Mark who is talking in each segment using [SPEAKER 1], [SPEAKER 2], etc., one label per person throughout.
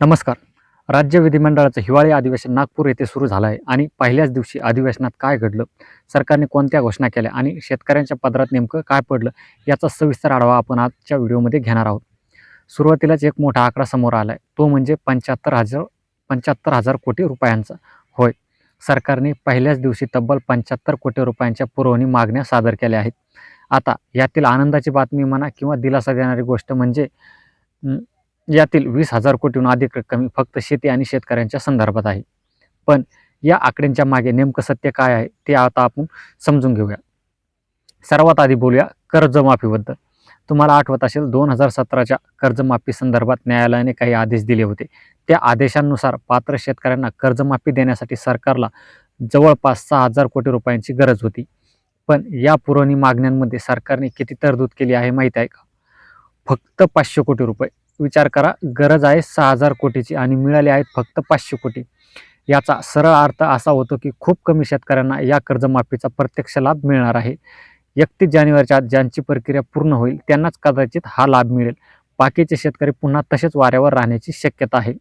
[SPEAKER 1] नमस्कार. राज्य विधिमंडळाचं हिवाळी अधिवेशन नागपूर येथे सुरू झालं आहे आणि पहिल्याच दिवशी अधिवेशनात काय घडलं? सरकारने कोणत्या घोषणा केल्या आणि शेतकऱ्यांच्या पदरात नेमकं काय पडलं? याचा सविस्तर आढावा आपण आजच्या व्हिडिओमध्ये घेणार आहोत. सुरुवातीलाच एक मोठा आकडा समोर आला आहे तो म्हणजे पंच्याहत्तर हजार पंच्याहत्तर हजार कोटी रुपयांचा होय. सरकारने पहिल्याच दिवशी तब्बल पंच्याहत्तर कोटी रुपयांच्या पुरवणी मागण्या सादर केल्या आहेत. आता यातील आनंदाची बातमी म्हणा किंवा दिलासा देणारी गोष्ट म्हणजे यातील वीस हजार कोटीहून अधिक रक्कम ही फक्त शेती आणि शेतकऱ्यांच्या संदर्भात आहे. पण या आकड्यांच्या मागे नेमकं सत्य काय आहे ते आता आपण समजून घेऊया. सर्वात आधी बोलूया कर्जमाफीबद्दल. तुम्हाला आठवत असेल दोन हजार सतराच्या कर्जमाफी संदर्भात न्यायालयाने काही आदेश दिले होते. त्या आदेशांनुसार पात्र शेतकऱ्यांना कर्जमाफी देण्यासाठी सरकारला जवळपास सहा हजार कोटी रुपयांची गरज होती. पण या पुरवणी मागण्यांमध्ये सरकारने किती तरतूद केली आहे माहीत आहे का? फक्त पाचशे कोटी रुपये. विचार करा. गरज आहे सहा हजार कोटीची आणि मिळाली आहेत फक्त पाचशे कोटी. याचा सरळ अर्थ असा होतो की खूप कमी शेतकऱ्यांना या कर्जमाफीचा प्रत्यक्ष लाभ मिळणार आहे. एकतीस जानेवारीच्या आत ज्यांची प्रक्रिया पूर्ण होईल त्यांनाच कदाचित हा लाभ मिळेल. बाकीचे शेतकरी पुन्हा तसेच वाऱ्यावर राहण्याची शक्यता आहे.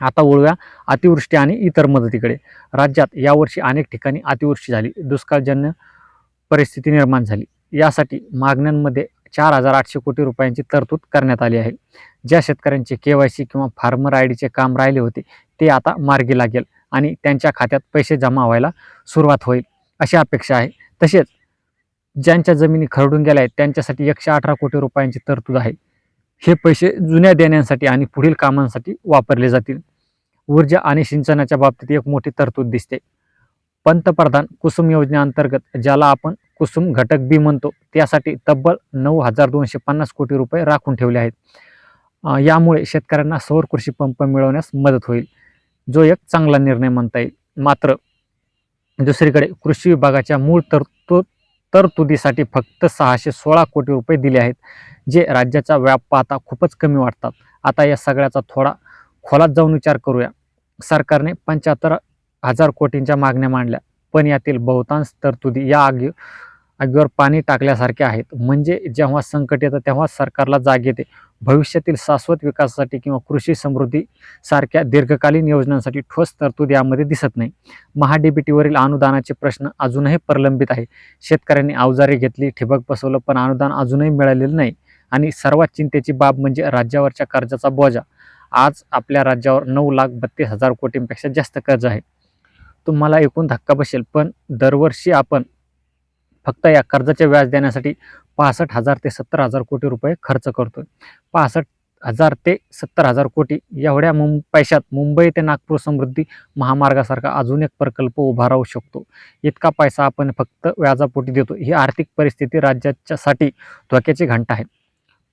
[SPEAKER 1] आता वळूया अतिवृष्टी आणि इतर मदतीकडे. राज्यात यावर्षी अनेक ठिकाणी अतिवृष्टी झाली. दुष्काळजन्य परिस्थिती निर्माण झाली. यासाठी मागण्यांमध्ये चार हजार आठशे कोटी रुपयांची तरतूद करण्यात आली आहे. ज्या शेतकऱ्यांचे के वाय सी किंवा फार्मर आय डीचे काम राहिले होते ते आता मार्गी लागेल आणि त्यांच्या खात्यात पैसे जमा व्हायला सुरुवात होईल अशी अपेक्षा आहे. तसेच ज्यांच्या जमिनी खरडून गेल्या आहेत त्यांच्यासाठी एकशे अठरा कोटी रुपयांची तरतूद आहे. हे पैसे जुन्या देण्यांसाठी आणि पुढील कामांसाठी वापरले जातील. ऊर्जा आणि सिंचनाच्या बाबतीत एक मोठी तरतूद दिसते. पंतप्रधान कुसुम योजनेअंतर्गत ज्याला आपण कुसुम घटक बी म्हणतो. त्यासाठी तब्बल नऊ हजार दोनशे पन्नास कोटी रुपये राखून ठेवले आहेत. यामुळे शेतकऱ्यांना सौर कृषी पंप मिळवण्यास मदत होईल. जो एक चांगला निर्णय म्हणता येईल. मात्र दुसरीकडे कृषी विभागाच्या मूळ तरतूद तरतुदीसाठी फक्त सहाशे सोळा कोटी रुपये दिले आहेत जे राज्याचा व्याप पाहता खूपच कमी वाटतात. आता या सगळ्याचा थोडा खोलात जाऊन विचार करूया. सरकारने पंच्याहत्तर हजार कोटींच्या मागण्या मांडल्या पण यातील बहुतांश तरतुदी या आगी आगीवर पाणी टाकल्यासारखे आहेत. म्हणजे जेव्हा संकट येतं तेव्हा सरकारला जाग येते. भविष्यातील शाश्वत विकासासाठी किंवा कृषी समृद्धी सारख्या दीर्घकालीन योजनांसाठी ठोस तरतूद यामध्ये दिसत नाही. महाडीबीटीवरील अनुदानाचे प्रश्न अजूनही प्रलंबित आहे शेतकऱ्यांनी अवजारे घेतली ठिबक बसवलं पण अनुदान अजूनही मिळालेलं नाही. आणि सर्वात चिंतेची बाब म्हणजे राज्यावरच्या कर्जाचा बोजा. आज आपल्या राज्यावर नऊ लाख बत्तीस हजार कोटींपेक्षा जास्त कर्ज आहे. तुम्हाला एकूण धक्का बसेल पण दरवर्षी आपण फक्त या कर्जाचे व्याज देण्यासाठी पासष्ट हजार ते सत्तर हजार कोटी रुपये खर्च करतोय. पासष्ट हजार ते सत्तर हजार कोटी एवढ्या मुं पैशात मुंबई ते नागपूर समृद्धी महामार्गासारखा अजून एक प्रकल्प उभा राहू शकतो. इतका पैसा आपण फक्त व्याजापोटी देतो ही आर्थिक परिस्थिती राज्याच्यासाठी धोक्याची घंटा आहे.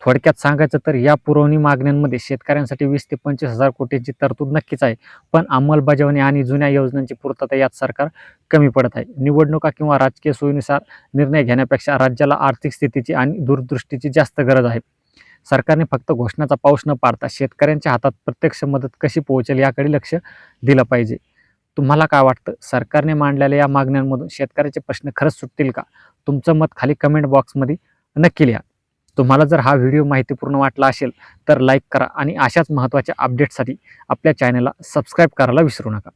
[SPEAKER 1] थोडक्यात सांगायचं तर या पुरवणी मागण्यांमध्ये शेतकऱ्यांसाठी वीस ते पंचवीस हजार कोटींची तरतूद नक्कीच आहे. पण अंमलबजावणी आणि जुन्या योजनांची पूर्तता यात सरकार कमी पडत आहे. निवडणुका किंवा राजकीय सोयीनुसार निर्णय घेण्यापेक्षा राज्याला आर्थिक स्थितीची आणि दूरदृष्टीची जास्त गरज आहे. सरकारने फक्त घोषणाचा पाऊस न पाडता शेतकऱ्यांच्या हातात प्रत्यक्ष मदत कशी पोहोचेल याकडे लक्ष दिलं पाहिजे. तुम्हाला काय वाटतं? सरकारने मांडलेल्या या मागण्यांमधून शेतकऱ्याचे प्रश्न खरंच सुटतील का? तुमचं मत खाली कमेंट बॉक्समध्ये नक्की लिहा. तुम्हाला जर हा व्हिडिओ माहितीपूर्ण वाटला असेल तर लाईक करा आणि अशाच महत्त्वाच्या अपडेटसाठी आपल्या चॅनलला सबस्क्राईब करायला विसरू नका.